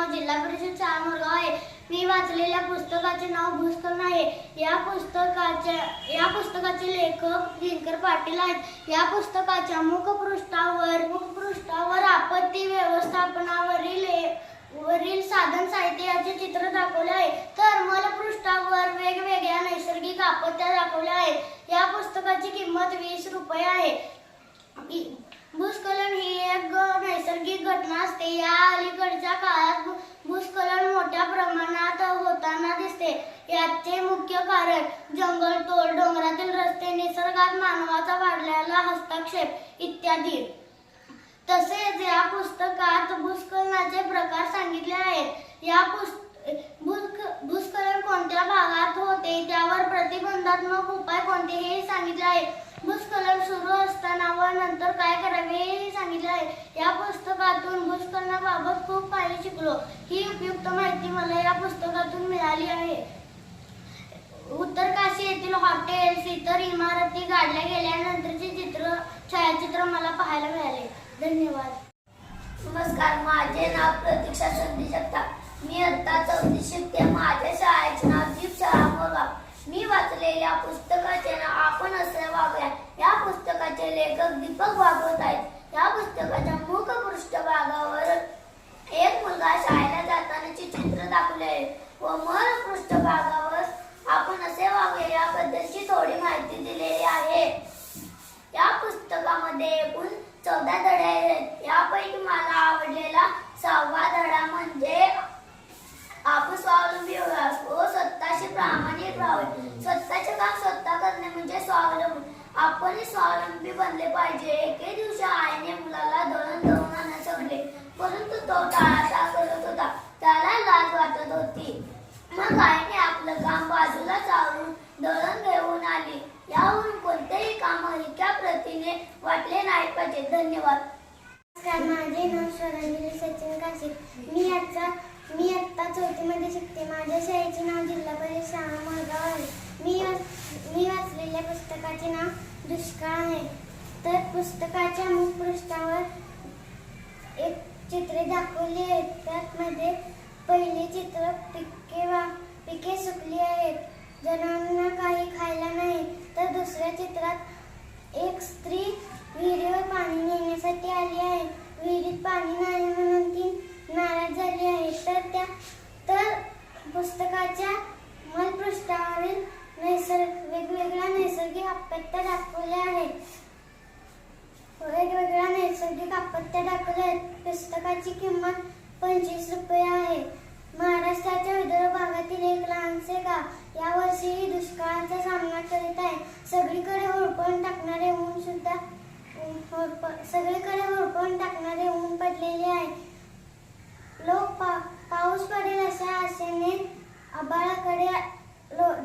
नाव जिल्हा परिषद शाळामोरगाव आहे. मी वाचलेल्या पुस्तकाचे नाव भूस्खलन आहे. या पुस्तकाच्या या पुस्तकाचे लेखक दिनकर पाटील आहेत. या पुस्तकाच्या मुखपृष्ठावर मुखपृष्ठावर आपत्ती व्यवस्थापनावरील वरील साधन साहित्य याचे चित्र दाखवले आहे. तर मलपृष्ठावर वेगवेगळ्या नैसर्गिक आपत्त्या दाखवल्या आहेत. या पुस्तकाची किंमत वीस रुपये आहे. भूस्खलन ही एक नैसर्गिक घटना असते. या अलीकडच्या काळात भूस्खलन मोठ्या प्रमाणात होताना दिसते. याचे मुख्य कारण जंगलतोड डोंगरातील रस्ते निसर्गात मानवाचा वाढलेला हस्तक्षेप इत्यादी. तसेच या पुस्तकात भूस्खलनाचे प्रकार सांगितले आहेत. या भूस्खलन कोणत्या भागात होते? त्यावर प्रतिबंधात्मक उपाय कोणते हे सांगितले आहे भूस्खलन सुरू असताना व नंतर काय करावे हे सांगितले आहे. या पुस्तकातून भूस्खलनाबाबत खूप काही शिकलो. ही उपयुक्त माहिती मला या पुस्तकातून मिळाली आहे. उत्तर काशी येथील हॉटेल्स इतर इमारती काढल्या गेल्यानंतरचे चित्र छायाचित्र मला पाहायला मिळाले. धन्यवाद. नमस्कार माझे नाव प्रतीक्षा संधी जगताप. मी आता चौथी शिकते. माझ्या शाळेचे नाव दीप शाळा मी वाचलेल्या पुस्तकाचे नाव आपण असे वागूया या पुस्तकाचे लेखक दीपक वागवत आहेत. या पुस्तकाच्या मुख पृष्ठभागावर एक मुलगा शाळेला जातानाचे चित्र दाखवले आहे. व मर पृष्ठभागावर आपण असे वागूया याबद्दलची थोडी माहिती दिलेली आहे. या पुस्तकामध्ये एकूण चौदा धडे आहेत. यापैकी मला आवडलेला सहावा धडा म्हणजे आपण स्वावलंबी व हो, स्वतःशी प्रामाणिक राहावे स्वतःचे काम स्वतः करणे म्हणजे स्वावलंबी आपणही स्वावलंबी पाहिजे. एके दिवशी आईने मुलाला दळण दळून आणण्यास सांगले परंतु तो टाळाटा करत होता. त्याला लाज वाटत होती. मग आईने आपलं काम बाजूला चालून दळण घेऊन आली. यावरून कोणतेही काम हलक्या प्रतीने वाटले नाही पाहिजे. धन्यवाद. नमस्कार माझे नाव स्वरांजली सचिन काशी मी आजचा मी आत्ता चौथीमध्ये शिकते. माझ्या शाळेचे नाव जिल्हा परिषद शाळा माळगाव आहे. मी मी वाचलेल्या पुस्तकाचे नाव दुष्काळ आहे. तर पुस्तकाच्या मुखपृष्ठावर एक चित्रे दाखवली आहेत त्यामध्ये पहिले चित्र पिके वा पिके सुकली आहेत. जनावरांना काही खायला नाही. तर दुसऱ्या चित्रात एक स्त्री विहिरीवर पाणी नेण्यासाठी आली आहे. विहिरीत पाणी नाही म्हणून ती नाराज झाली आहे. तर त्या तर पुस्तकाच्या मलपृष्ठावरील नैसर्ग वेगवेगळ्या नैसर्गिक आपत्त्या दाखवल्या आहेत. वेगवेगळ्या नैसर्गिक आपत्त्या दाखवल्या आहेत पुस्तकाची किंमत पंचवीस रुपये आहे. महाराष्ट्राच्या विदर्भ भागातील एक लहानसे गाव यावर्षीही दुष्काळाचा सामना करीत आहे. सगळीकडे होरपळून टाकणारे ऊन सुद्धा सगळीकडे होरपळून टाकणारे ऊन पडलेले आहे. लोक पा पाऊस पडेल अशा आशेने आबाळाकडे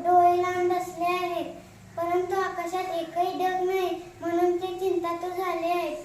डोळे लांब बसले आहेत. परंतु आकाशात एकही ढग नाही म्हणून ते चिंतातूर झाले आहेत.